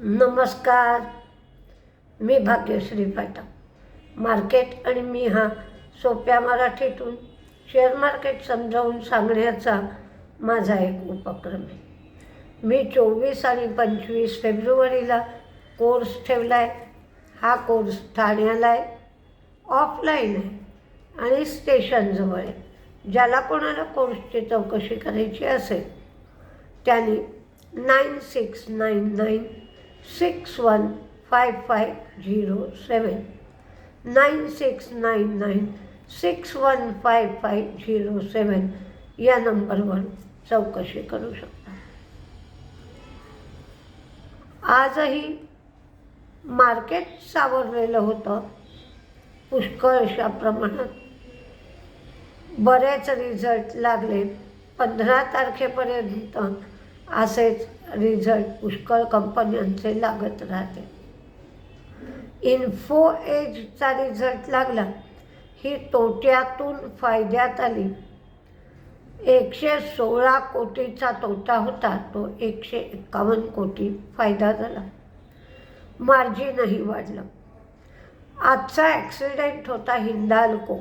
नमस्कार. मी भाग्यश्री पाठक. मार्केट आणि मी हा सोप्या मराठीतून शेअर मार्केट समजावून सांगण्याचा माझा एक उपक्रम आहे. मी चोवीस आणि पंचवीस फेब्रुवारीला कोर्स ठेवला आहे हा कोर्स ठाण्याला आहे ऑफलाईन आहे आणि स्टेशनजवळ आहे. ज्याला कोणाला कोर्सची चौकशी करायची असेल त्याने nine six nine nine six one five five zero seven nine six nine nine six one five five zero seven या नंबरवर चौकशी करू शकता. आजही मार्केट सावरलेलं होतं पुष्कळशा प्रमाणात. बरेच रिझल्ट लागले. पंधरा तारखेपर्यंत असेच रिझल्ट पुष्कळ कंपन्यांचे लागत राहते. इन्फो एजचा रिझल्ट लागला ही तोट्यातून फायद्यात आली. एकशे सोळा कोटीचा तोटा होता तो एकशे एक्कावन्न कोटी फायदा झाला. मार्जिनही वाढलं. आजचा ॲक्सिडेंट होता हिंदाल्को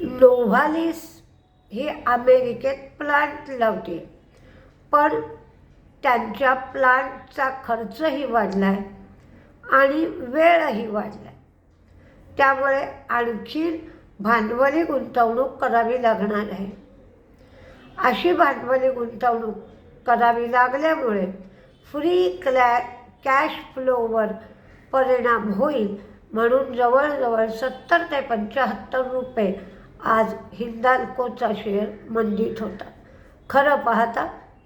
नोव्हालिस ही अमेरिकेत प्लांट लावते. पण त्यांच्या प्लांटचा खर्चही वाढला आहे आणि वेळही वाढला आहे त्यामुळे आणखी भांडवली गुंतवणूक करावी लागणार आहे. अशी भांडवली गुंतवणूक करावी लागल्यामुळे फ्री क्लॅ कॅश फ्लोवर परिणाम होईल म्हणून जवळजवळ सत्तर ते पंच्याहत्तर रुपये आज हिंदाल्कोचा शेअर मंदीत होता. खरं पाहता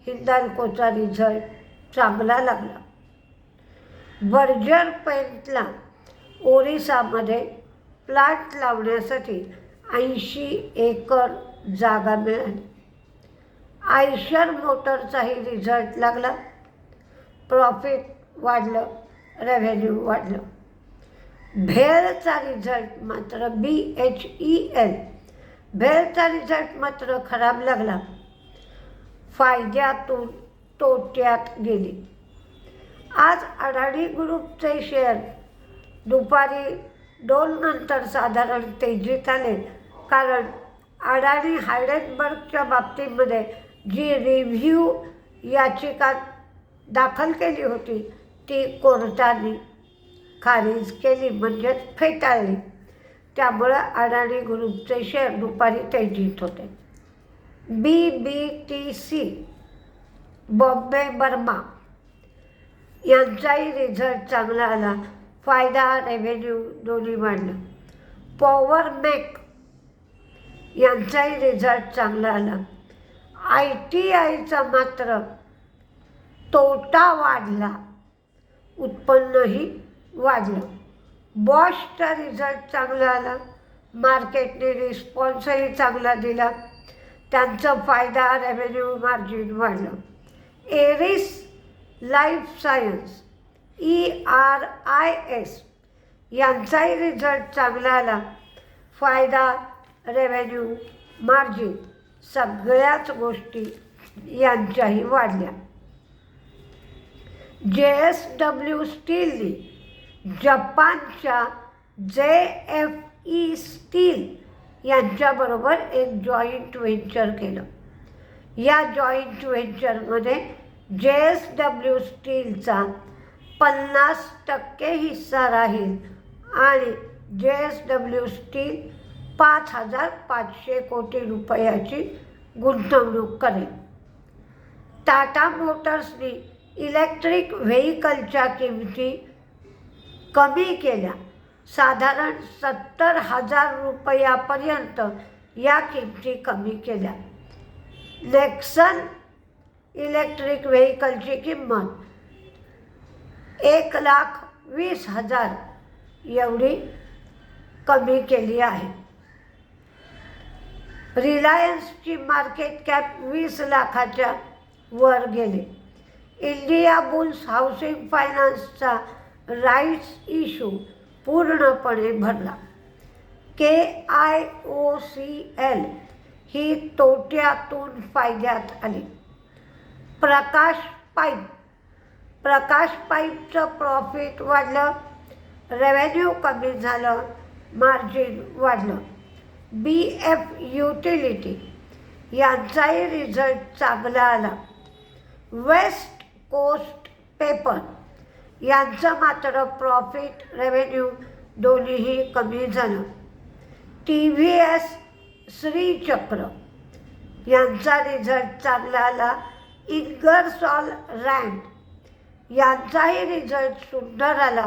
हिंदाल्कोचा रिझल्ट चांगला लागला. बर्जर पेंटला ओरिसामध्ये प्लांट लावण्यासाठी ऐंशी एकर जागा मिळाली. आयशर मोटरचाही रिझल्ट लागला. प्रॉफिट वाढलं रेव्हेन्यू वाढलं. भेळचा रिझल्ट मात्र बी एच ई एल बेलचा रिझल्ट मात्र खराब लागला. फायद्यातून तोट्यात गेली. आज अडाणी ग्रुपचे शेअर दुपारी दोन नंतर साधारण तेजीत आले. कारण अडाणी हायडेनबर्गच्या बाबतीमध्ये जी रिव्ह्यू याचिका दाखल केली होती ती कोर्टाने खारिज केली म्हणजेच फेटाळली. त्यामुळं अडाणी ग्रुपचे शेअर दुपारी तेजीत होते. B B T C Bombay Burma यांचाही रिझल्ट चांगला आला. फायदा रेव्हेन्यू दोन्ही वाढलं पॉवर मेक यांचाही रिझल्ट चांगला आला. आय टी आयचा मात्र तोटा वाढला. उत्पन्नही वाढलं. बॉशचा रिझल्ट चांगला आला. मार्केटने रिस्पॉन्सही चांगला दिला. त्यांचं फायदा रेव्हेन्यू मार्जिन वाढलं. Eris life science E R I S यांचाही रिझल्ट चांगला आला. फायदा रेव्हेन्यू मार्जिन सगळ्याच गोष्टी यांच्याही वाढल्या. जे एस डब्ल्यू स्टीलनी जपानच्या जे एफ ई स्टील यांच्याबरोबर एक जॉईंट व्हेंचर केलं. या जॉईंट व्हेंचरमध्ये जे एस डब्ल्यू स्टीलचा पन्नास टक्के हिस्सा राहील आणि जे एस डब्ल्यू स्टील पाच हजार पाचशे कोटी रुपयाची गुंतवणूक करेल. टाटा मोटर्सनी इलेक्ट्रिक व्हेकलच्या किमती कमी केल्या. साधारण सत्तर हजार रुपयापर्यंत या किमती कमी केल्या. नेक्सन इलेक्ट्रिक व्हेकलची किंमत एक लाख वीस हजार एवढी कमी केली आहे. रिलायन्सची मार्केट कॅप वीस लाखाच्या वर गेली. इंडिया बुल्स हाऊसिंग फायनान्सचा राईट्स इशू पूर्णपणे भरला. K I O C L ही तोट्यातून फायद्यात आली. प्रकाश पाईप. प्रकाश पाईपचं प्रॉफिट वाढलं. रेव्हेन्यू कमी झालं. मार्जिन वाढलं. बी एफ युटिलिटी यांचाही रिझल्ट चांगला आला. वेस्ट कोस्ट पेपर यांचं मात्र प्रॉफिट रेव्हेन्यू दोन्हीही कमी झालं. टी व्ही एस श्रीचक्र यांचा रिझल्ट चांगला आला इंगरसॉल रँड यांचाही रिझल्ट सुंदर आला.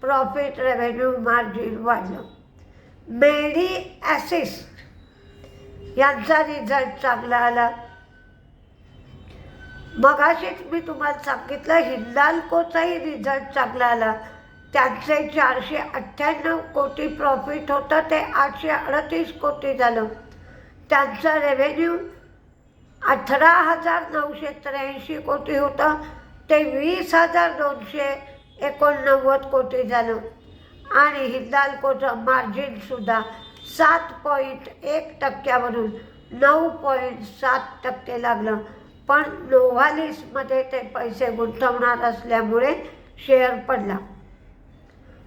प्रॉफिट रेव्हेन्यू मार्जिन वाढलं. मेडी ॲसिस्ट यांचा रिझल्ट चांगला आला. मगाशीच मी तुम्हाला सांगितलं हिंदाल्कोचाही रिझल्ट चांगला आला. त्यांचे चारशे अठ्ठ्याण्णव कोटी प्रॉफिट होतं ते आठशे अडतीस कोटी झालं. त्यांचं रेव्हेन्यू अठरा हजार नऊशे त्र्याऐंशी कोटी होतं ते वीस हजार दोनशे एकोणनव्वद कोटी झालं. आणि हिंदाल्कोचं मार्जिनसुद्धा सात पॉईंट एक टक्क्यावरून नऊ पॉईंट सात टक्के लागलं. पण नोव्हालिसमध्ये ते पैसे गुंतवणार असल्यामुळे शेअर पडला.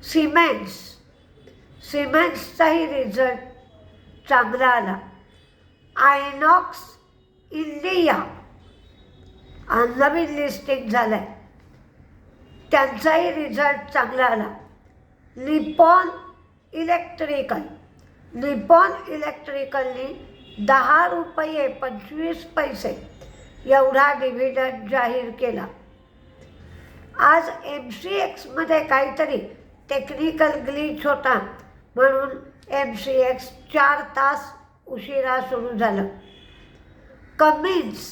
सिमेंट्स सिमेंट्सचाही रिझल्ट चांगला आला. आयनॉक्स इंडिया नवीन लिस्टिंग झालं आहे त्यांचाही रिझल्ट चांगला आला. लिपॉन इलेक्ट्रिकल लिपॉन इलेक्ट्रिकलनी दहा रुपये पंचवीस पैसे एवढा डिव्हिडंड जाहीर केला. आज एम सी एक्समध्ये काहीतरी टेक्निकल ग्लिच होता म्हणून एम सी एक्स चार तास उशिरा सुरू झालं. कमिन्स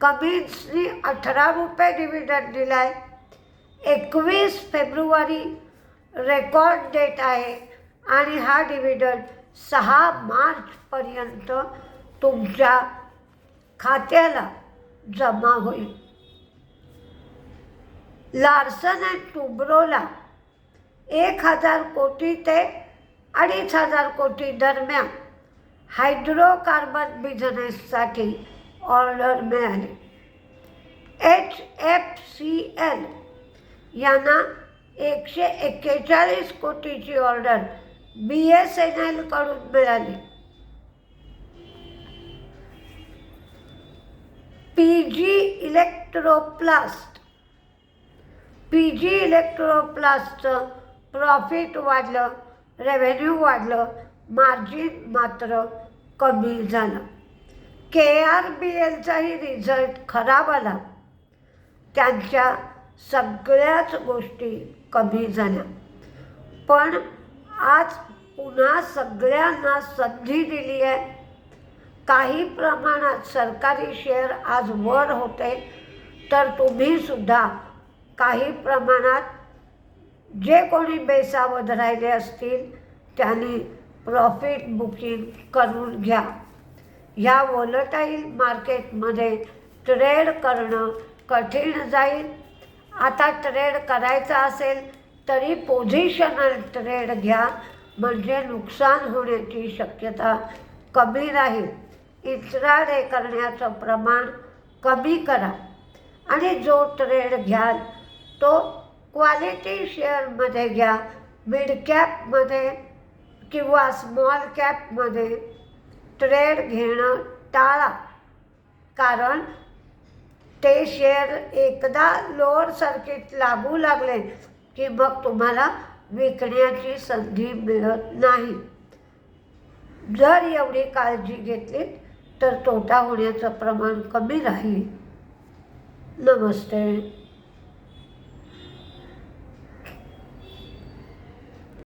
कमिन्सनी अठरा रुपये डिव्हिडंड दिला आहे एकवीस फेब्रुवारी रेकॉर्ड डेट आहे आणि हा डिव्हिडंड सहा मार्चपर्यंत तुमच्या खात्याला जमा होईल. लार्सन अँड टुब्रोला एक हजार कोटी ते अडीच हजार कोटी दरम्यान हायड्रोकार्बन बिझनेससाठी ऑर्डर मिळाली. एच एफ सी एल यांना एकशे एक्केचाळीस कोटीची ऑर्डर बी एस एन एलकडून मिळाली. P G Electroplast. P G इलेक्ट्रोप्लास्टचं profit वाढलं रेव्हेन्यू वाढलं मार्जिन मात्र कमी झालं. के आर बी एलचाही रिझल्ट खराब आला. त्यांच्या सगळ्याच गोष्टी कमी झाल्या. पण आज पुन्हा सगळ्यांना संधी दिली आहे. काही प्रमाणात सरकारी शेअर आज वर होते तर तुम्हीसुद्धा काही प्रमाणात जे कोणी बेसावध राहिले असतील त्यांनी प्रॉफिट बुकिंग करून घ्या. ह्या वोलटाईल मार्केटमध्ये ट्रेड करणं कठीण जाईल. आता ट्रेड करायचा असेल तरी पोझिशनल ट्रेड घ्या म्हणजे नुकसान होण्याची शक्यता कमी राहील. इचराडे करण्याचं प्रमाण कमी करा. आणि जो ट्रेड घ्याल तो क्वालिटी शेअरमध्ये घ्या. मिड कॅपमध्ये किंवा स्मॉल कॅपमध्ये ट्रेड घेणं टाळा. कारण ते शेअर एकदा लोअर सर्किट लागू लागले की मग तुम्हाला विकण्याची संधी मिळत नाही. जर एवढी काळजी घेतली तर तोटा होण्याचं प्रमाण कमी राहील. नमस्ते.